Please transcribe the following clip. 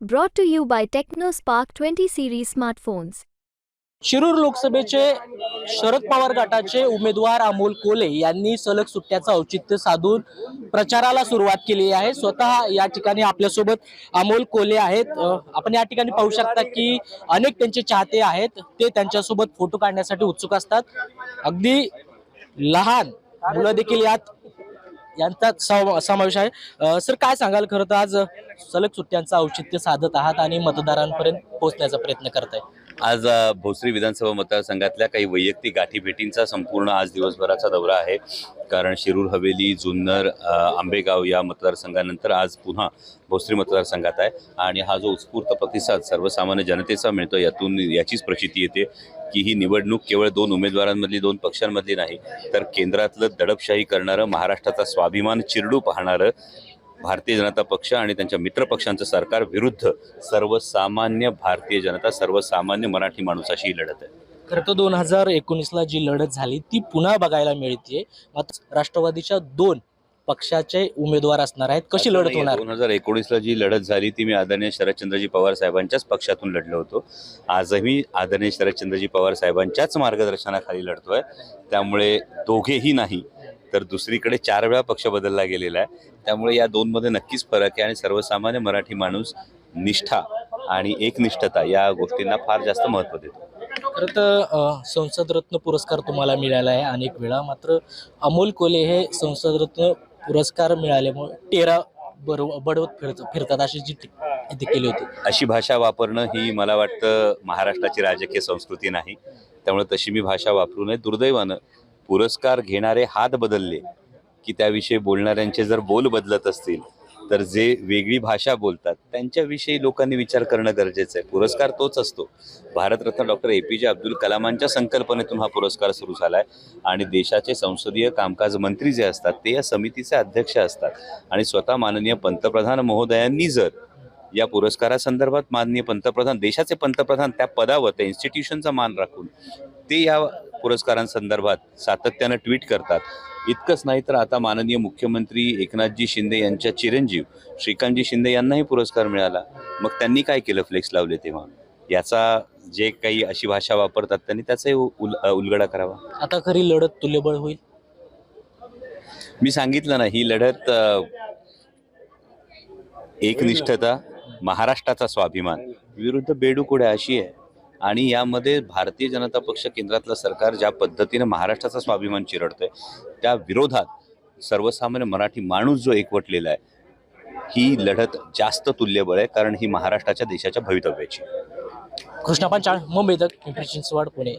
Brought to you by TechnoSpark 20 series smartphones. Shirur लोकसभेचे शरद पवार गटाचे उमेदवार अमोल कोले यांनी सलग सुट्ट्याचं औचित्य साधून प्रचाराला सुरुवात केली आहे. स्वतः या ठिकाणी आपल्यासोबत अमोल कोले आहेत. आपण या ठिकाणी पाहू शकता की अनेक त्यांचे चाहते आहेत. ते त्यांच्यासोबत फोटो काढण्यासाठी उत्सुक असतात. अगदी लहान मुलं देखील यात यांचा समावेश आहे. सर काय सांगाल? खरं तर आज सलग सुट्ट्यांचं औचित्य साधत आहात आणि मतदारांपर्यंत पोहोचण्याचा प्रयत्न करताय. आज भोसरी विधानसभा मतदारसंघातल्या काही वैयक्तिक गाठीभेटींचा संपूर्ण आज दिवसभराचा दौरा आहे. कारण शिरूर हवेली जुन्नर आंबेगाव या मतदारसंघानंतर आज पुन्हा भोसरी मतदारसंघात आहे. आणि हा जो उत्स्फूर्त प्रतिसाद सर्वसामान्य जनतेचा मिळतो यातून याचीच प्रचिती येते की ही निवडणूक केवळ दोन उमेदवारांमधली दोन पक्षांमधली नाही तर केंद्रातलं दडपशाही करणारं महाराष्ट्राचा स्वाभिमान चिरडू पाहणारं भारतीय जनता पक्ष आणि त्यांच्या मित्रपक्षांचं सरकार विरुद्ध सर्वसामान्य भारतीय जनता सर्वसामान्य मराठी माणूस अशी ही लढत आहे. खरं तर दोन हजार एकोणीसला जी लढत झाली ती पुन्हा बघायला मिळते राष्ट्रवादीच्या दोन पक्षाचे उमेदवार असणार आहेत. कशी लढत होणार? दोन हजार एकोणीसला जी लढत झाली ती मी आदरणीय शरदचंद्रजी पवार साहेबांच्याच पक्षातून लढलो होतो. आजही आदरणीय शरदचंद्रजी पवार साहेबांच्याच मार्गदर्शनाखाली लढतोय. त्यामुळे दोघेही नाही. तर दुसरीकडे चार वेळा पक्ष बदलला गेलेला आहे. त्यामुळे या दोनमध्ये नक्कीच फरक आहे आणि सर्वसामान्य मराठी माणूस निष्ठा आणि एकनिष्ठता या गोष्टींना फार जास्त महत्त्व देतो. खरं तर अ, संसद रत्न पुरस्कार तुम्हाला मिळाला आहे अनेक वेळा. मात्र अमोल कोले हे संसद रत्न पुरस्कार मिळाल्यामुळे टेरा बरोबर बडवत फिरत फिरतात अशी जी केली होती. अशी भाषा वापरणं ही मला वाटतं महाराष्ट्राची राजकीय संस्कृती नाही. त्यामुळे तशी मी भाषा वापरू नये. दुर्दैवानं पुरस्कार घेणारे हात बदलले की त्याविषयी बोलणाऱ्यांचे जर बोल बदलत असतील तर जे वेगळी भाषा बोलतात त्यांच्याविषयी लोकांनी विचार करणं गरजेचं आहे. पुरस्कार तोच असतो. भारतरत्न डॉक्टर ए पी जे अब्दुल कलामांच्या संकल्पनेतून हा पुरस्कार सुरू झाला आहे आणि देशाचे संसदीय कामकाज मंत्री जे असतात ते या समितीचे अध्यक्ष असतात. आणि स्वतः माननीय पंतप्रधान महोदयांनी जर या पुरस्कारासंदर्भात माननीय पंतप्रधान देशाचे पंतप्रधान त्या पदावर त्या इन्स्टिट्यूशनचा मान राखून ते या पुरस्कारांसंदर्भात सातत्यानं ट्विट करतात. इतकंच नाही तर आता माननीय मुख्यमंत्री एकनाथजी शिंदे यांच्या चिरंजीव श्रीकांतजी शिंदे यांनाही पुरस्कार मिळाला. मग त्यांनी काय केलं फ्लेक्स लावले तेव्हा? याचा जे काही अशी भाषा वापरतात त्यांनी त्याचाही उल उलगडा करावा. आता खरी लढत तुल्यबळ होईल? मी सांगितलं ना ही लढत एकनिष्ठता महाराष्ट्राचा स्वाभिमान विरुद्ध बेडूकुड्या अशी आहे. आणि यामध्ये भारतीय जनता पक्ष केंद्रातलं सरकार ज्या पद्धतीनं महाराष्ट्राचा स्वाभिमान चिरडतोय त्या विरोधात सर्वसामान्य मराठी माणूस जो एकवटलेला आहे ही लढत जास्त तुल्यबळ आहे कारण ही महाराष्ट्राच्या देशाच्या भवितव्याची आहे. कृष्णा पांचाळ मुंबई चिंचवड पुणे